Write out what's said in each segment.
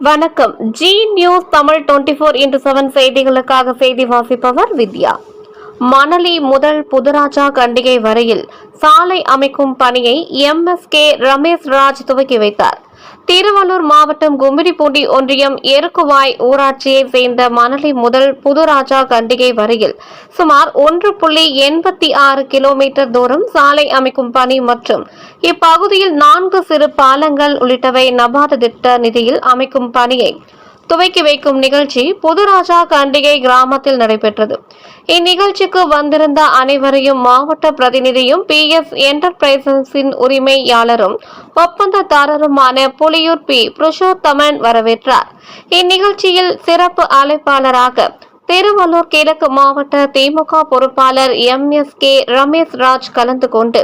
வணக்கம். Zee news Tamil twenty four into seven செய்திகளுக்காக செய்தி வாசிப்பவர் வித்யா. மணலி முதல் புதுராஜா கண்டிகை வரையில் சாலை அமைக்கும் பணியை எம்எஸ்கே ரமேஷ் ராஜ் துவக்கி வைத்தார். திருவள்ளூர் மாவட்டம் கும்பிடிப்பூண்டி ஒன்றியம் எருக்குவாய் ஊராட்சியை சேர்ந்த மணலி முதல் புதுராஜா கண்டிகை வரையில் சுமார் ஒன்று புள்ளி எண்பத்தி ஆறு கிலோமீட்டர் தூரம் சாலை அமைக்கும் பணி மற்றும் இப்பகுதியில் நான்கு சிறு பாலங்கள் உள்ளிட்டவை நபார்டு திட்ட நிதியில் அமைக்கும் பணியை துவக்கி வைக்கும் நிகழ்ச்சி புதுராஜா கண்டிகை கிராமத்தில் நடைபெற்றது. இந்நிகழ்ச்சிக்கு வந்திருந்த அனைவரையும் மாவட்ட பிரதிநிதியும் பி எஸ் என்டர்பிரைசஸின் உரிமையாளரும் ஒப்பந்ததாரருமான புலியூர் பி புருஷோத்தமன் வரவேற்றார். இந்நிகழ்ச்சியில் சிறப்பு அழைப்பாளராக திருவள்ளூர் கிழக்கு மாவட்ட திமுக பொறுப்பாளர் M S K Ramesh Raj கலந்து கொண்டு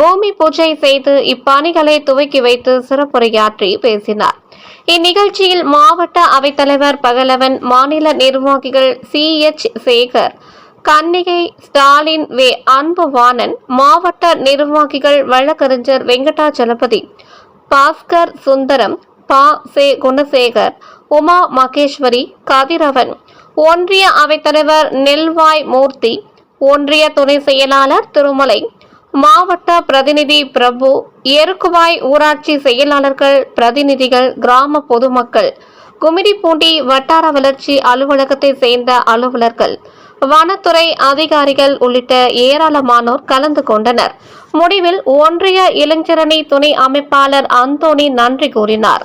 பூமி பூஜை செய்து இப்பணிகளை துவக்கி வைத்து சிறப்புரையாற்றி பேசினார். இந்நிகழ்ச்சியில் மாவட்ட அவைத்தலைவர் பகலவன் மாநில நிர்வாகிகள் சி. எச். சேகர் கன்னிகை ஸ்டாலின் வே. அன்புவாணன் மாவட்ட நிர்வாகிகள் வழக்கறிஞர் வெங்கடாச்சலபதி பாஸ்கர் சுந்தரம் பா. சே. குணசேகர் உமா மகேஸ்வரி கதிரவன். ஒன்றிய அவைத்தலைவர் நெல்வாய் மூர்த்தி ஒன்றிய துணை செயலாளர் திருமலை மாவட்ட பிரதிநிதி பிரபு எருக்குவாய் ஊராட்சி செயலாளர்கள் பிரதிநிதிகள் கிராம பொதுமக்கள் குமிடிப்பூண்டி வட்டார வளர்ச்சி அலுவலகத்தை சேர்ந்த அலுவலர்கள் வனத்துறை அதிகாரிகள் உள்ளிட்ட ஏராளமானோர் கலந்து கொண்டனர். முடிவில் ஒன்றிய இளைஞரணி துணை அமைப்பாளர் அந்தோணி நன்றி கூறினார்.